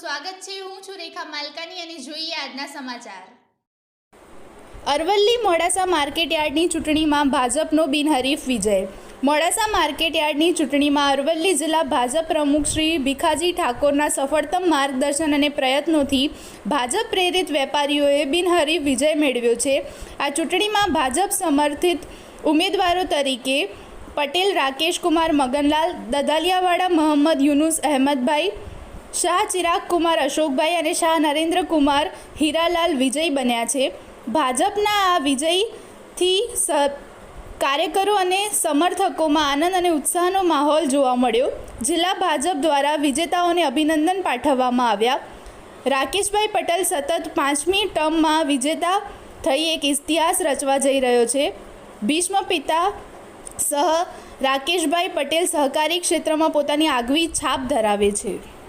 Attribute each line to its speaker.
Speaker 1: સ્વાગત છે. હું છું રેખા માલકાની અને જોઈએ આજના સમાચાર.
Speaker 2: અરવલ્લી મોડાસા માર્કેટયાર્ડની ચૂંટણીમાં ભાજપનો બિનહરીફ વિજય. મોડાસા માર્કેટયાર્ડની ચૂંટણીમાં અરવલ્લી જિલ્લા ભાજપ પ્રમુખ શ્રી ભીખાજી ઠાકોરના સફળતમ માર્ગદર્શન અને પ્રયત્નોથી ભાજપ પ્રેરિત વેપારીઓએ બિનહરીફ વિજય મેળવ્યો છે. આ ચૂંટણીમાં ભાજપ સમર્થિત ઉમેદવારો તરીકે પટેલ રાકેશ કુમાર મગનલાલ, દદાલિયાવાડા, મોહમ્મદ યુનુસ, અહેમદભાઈ શાહ ચિરાગ કુમાર, અશોકભાઈ અને શાહ નરેન્દ્ર કુમાર હીરાલાલ વિજય બન્યા છે. ભાજપના આ વિજયથી સ, કાર્યકરો અને સમર્થકોમાં આનંદ અને ઉત્સાહનો માહોલ જોવા મળ્યો. જિલ્લા ભાજપ દ્વારા વિજેતાઓને અભિનંદન પાઠવવામાં આવ્યા. રાકેશભાઈ પટેલ સતત પાંચમી ટર્મમાં વિજેતા થઈ એક ઇતિહાસ રચવા જઈ રહ્યો છે. ભીષ્મ પિતા સહ રાકેશભાઈ પટેલ સહકારી ક્ષેત્રમાં પોતાની આગવી છાપ ધરાવે છે.